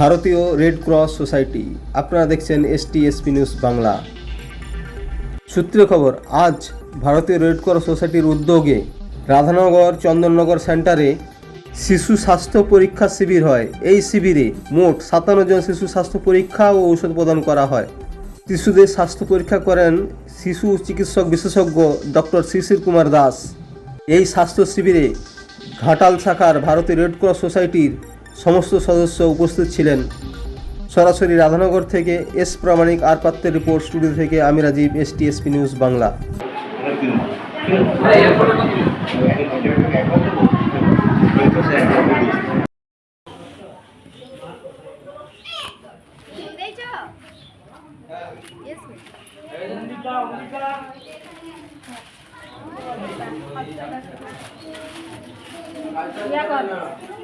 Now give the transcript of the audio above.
ভারতীয় red cross society আপনারা দেখছেন এসটি এসপি নিউজ বাংলা। সূত্রে খবর, আজ ভারতীয় রেড ক্রস সোসাইটির উদ্যোগে রাধানগর চন্দননগর সেন্টারে শিশু স্বাস্থ্য পরীক্ষা শিবির হয়। এই শিবিরে মোট সাতান্ন জন শিশু স্বাস্থ্য পরীক্ষা ও ঔষধ প্রদান করা হয়। শিশুদের স্বাস্থ্য পরীক্ষা করেন শিশু চিকিৎসক বিশেষজ্ঞ ডক্টর শিশির কুমার দাস। এই স্বাস্থ্য শিবিরে ঘাটাল শাখার ভারতীয় রেড ক্রস সোসাইটির সমস্ত সদস্য উপস্থিত ছিলেন। সরাসরি রাধানগর থেকে এস প্রামাণিক আর পাত্রের রিপোর্ট স্টুডিও থেকে আমি Rajib, S TSP news Bangla. দেখছ